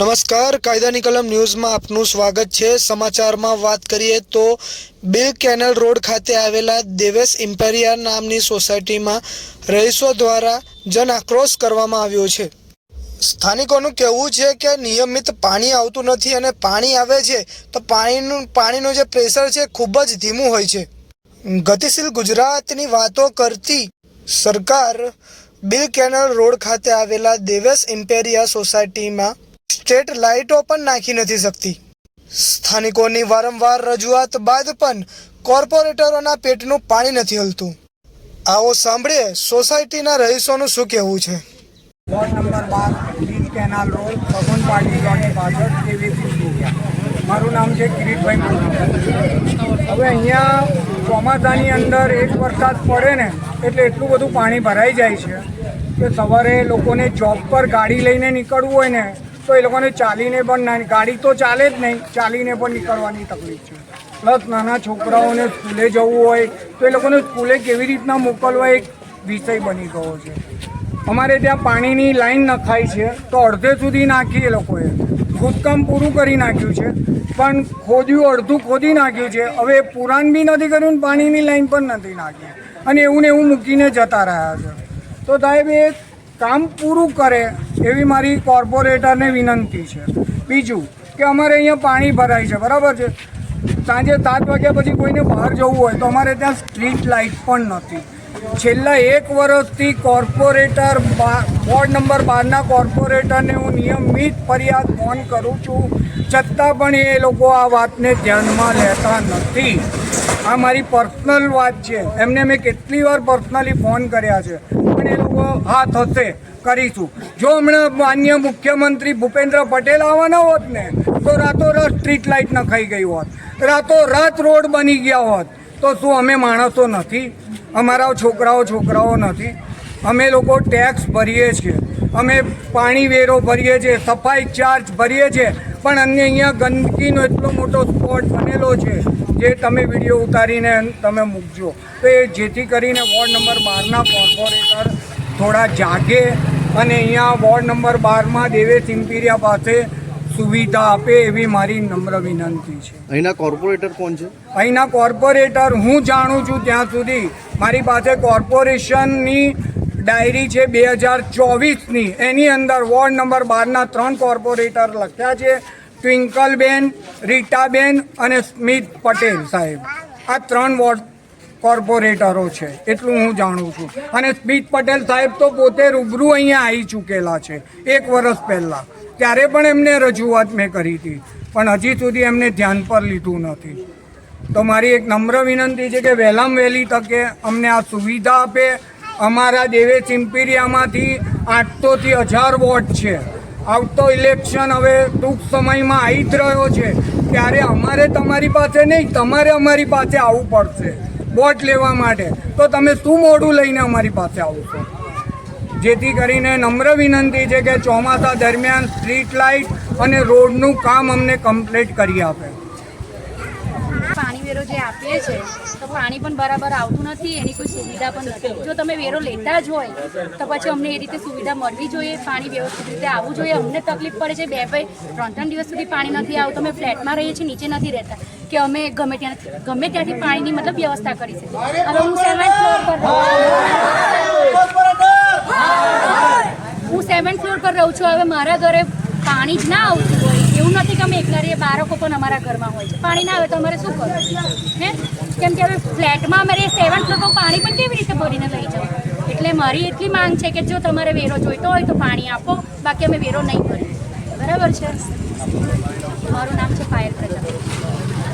નમસ્કાર, કાયદાની કલમ ન્યૂઝમાં આપનું સ્વાગત છે. સમાચારમાં વાત કરીએ તો બિલ કેનલ રોડ ખાતે આવેલા દેવેશ ઇમ્પેરિયા નામની સોસાયટીમાં રહીશો દ્વારા જન આક્રોશ કરવામાં આવ્યો છે. સ્થાનિકોનું કહેવું છે કે નિયમિત પાણી આવતું નથી અને પાણી આવે છે, તો પાણીનું પાણીનું જે પ્રેશર છે, ખૂબ જ ધીમું હોય છે. ગતિશીલ ગુજરાતની વાતો કરતી સરકાર બિલ કેનલ રોડ ખાતે આવેલા દેવેશ ઇમ્પેરિયા સોસાયટીમાં સ્ટ્રીટ લાઇટો પણ નાખી નથી શકતી. સ્થાનિકોની વારંવાર રજૂઆત બાદ પણ કોર્પોરેટરોના પેટનું પાણી નથી હલતું. આવો સાંભળીએ સોસાયટીના રહીશોનું શું કહેવું છે. નંબર બાર બીજ કેનાલ રોડ કેવીસી સ્ટુડિયા મારું નામ છે કિરીટભાઈ હવે અહીંયા ચોમાસાની અંદર એક વરસાદ પડે ને, એટલે એટલું બધું પાણી ભરાઈ જાય છે કે સવારે લોકોને જોબ પર ગાડી લઈને નીકળવું હોય ને, તો એ લોકોને ચાલીને પણ ના, ગાડી તો ચાલે જ નહીં, ચાલીને પણ નીકળવાની તકલીફ છે. પ્લસ નાના છોકરાઓને સ્કૂલે જવું હોય, તો એ લોકોને સ્કૂલે કેવી રીતના મોકલવા એક વિષય બની ગયો છે. અમારે ત્યાં પાણીની લાઈન નખાઈ છે, તો અડધે સુધી નાખી એ લોકોએ. ખોદકામ પૂરું કરી નાખ્યું છે, પણ ખોદ્યું, અડધું ખોદી નાખ્યું છે. હવે પુરાણ બી નથી કર્યું ને પાણીની લાઈન પણ નથી નાખી. અને એવું ને એવું મૂકીને જતા રહ્યા છે. તો સાહેબ, એ કામ પૂરું કરે એવી મારી કોર્પોરેટરને વિનંતી છે. બીજું કે અમારે અહીંયા પાણી ભરાય છે, બરાબર છે? સાંજે સાત વાગ્યા પછી કોઈને બહાર જવું હોય તો અમારે ત્યાં સ્ટ્રીટ લાઇટ પણ નથી. છેલ્લા એક વર્ષથી કોર્પોરેટર વોર્ડ નંબર બારના કોર્પોરેટરને હું નિયમિત ફરિયાદ ફોન કરું છું. છતાં પણ એ લોકો આ વાતને ધ્યાનમાં લેતા નથી. આ મારી પર્સનલ વાત છે. એમને મેં કેટલી વાર પર્સનલી ફોન કર્યા છે. પણ એ લોકો હા થશે કરીશું. જો હમણાં માન્ય મુખ્યમંત્રી ભૂપેન્દ્ર પટેલ આવવાના હોત ને, તો રાતોરાત સ્ટ્રીટ લાઇટ નખાઈ ગઈ હોત. રાતોરાત રોડ બની ગયા હોત, તો શું અમે માણસો નથી? અમારા છોકરાઓ છોકરાઓ નથી. અમે લોકો ટેક્સ ભરીએ છીએ. અમે પાણી વેરો ભરીએ છીએ, સફાઈ ચાર્જ ભરીએ છીએ. પણ અન્ય અહીંયા ગંદકીનો એટલો મોટો સ્પોટ બનેલો છે જે તમે વીડિયો ઉતારીને તમે મૂકજો. તો એ જેથી કરીને વોર્ડ નંબર બારના કોર્પોરેટર થોડા જાગે અને અહીંયા વોર્ડ નંબર બારમાં દેવેશ ઇમ્પિરિયા પાસે સુવિધા આપે એવી મારી નમ્ર વિનંતી છે. અહીંના કોર્પોરેટર કોણ છે? અહીંના કોર્પોરેટર હું જાણું છું ત્યાં સુધી મારી પાસે કોર્પોરેશનની ડાયરી છે બે હજાર ચોવીસની. એની અંદર વોર્ડ નંબર બારના ત્રણ કોર્પોરેટર લખ્યા છે. ટ્વિંકલબેન રીટાબેન અને સ્મિત પટેલ સાહેબ. આ ત્રણ વોર્ડ કોર્પોરેટરો છે, એટલું હું જાણું છું. અને સ્મિત પટેલ સાહેબ તો પોતે રૂબરૂ અહીંયા આવી ચૂકેલા છે, એક વર્ષ પહેલાં. ત્યારે પણ એમને રજૂઆત મેં કરી હતી, પણ હજી સુધી એમને ધ્યાન પર લીધું નથી. તો મારી એક નમ્ર વિનંતી છે કે વહેલામ વહેલી તકે અમને આ સુવિધા આપે. અમારા દેવે ઇમ્પિરિયામાંથી આઠસોથી હજાર વોટ છે. આવતો ઇલેક્શન હવે ટૂંક સમયમાં આવી જ રહ્યો છે. ત્યારે અમારે તમારી પાસે નહીં, તમારે અમારી પાસે આવવું પડશે. વોટ લેવા માટે. તો તમે શું મોડું લઈને અમારી પાસે આવો છો? જેથી કરીને નમ્ર વિનંતી છે કે ચોમાસા દરમિયાન સ્ટ્રીટ લાઇટ અને રોડનું કામ અમને કમ્પ્લીટ કરી આપે. પાણી વેરો જે આપીએ છે, તો પાણી પણ બરાબર આવતું નથી, એની કોઈ સુવિધા પણ નથી. જો તમે વેરો લેતા જ હોય, તો પછી અમને એ રીતે સુવિધા મળવી જોઈએ, પાણી વ્યવસ્થિત રીતે આવવું જોઈએ. અમને તકલીફ પડે છે, બે ભાઈ ત્રણ ત્રણ દિવસ સુધી પાણી નથી આવતું અમે ફ્લેટમાં રહીએ છીએ, નીચે નથી રહેતા. કે અમે ગમે ત્યાં ગમે ત્યાંથી પાણીની મતલબ વ્યવસ્થા કરી હવે હું સેવન્થ ફ્લોર પર છું. હું સેવન્થ ફ્લોર પર રહું છું. હવે મારા ઘરે પાણી જ ના આવતું હોય. એવું નથી કે અમે એકલા રહીએ, બાળકો પણ અમારા ઘરમાં હોય છે. પાણી ના આવે તો અમારે શું કરવું? હે? કેમ કે હવે ફ્લેટમાં અમારે ફ્લોર પર પાણી પણ કેવી રીતે ભરીને લઈ જવું એટલે મારી એટલી માંગ છે કે જો તમારે વેરો જોઈતો હોય તો પાણી આપો, બાકી અમે વેરો નહીં ભરીએ. બરાબર છે? મારું નામ છે પાયલ પ્રજાપતિ.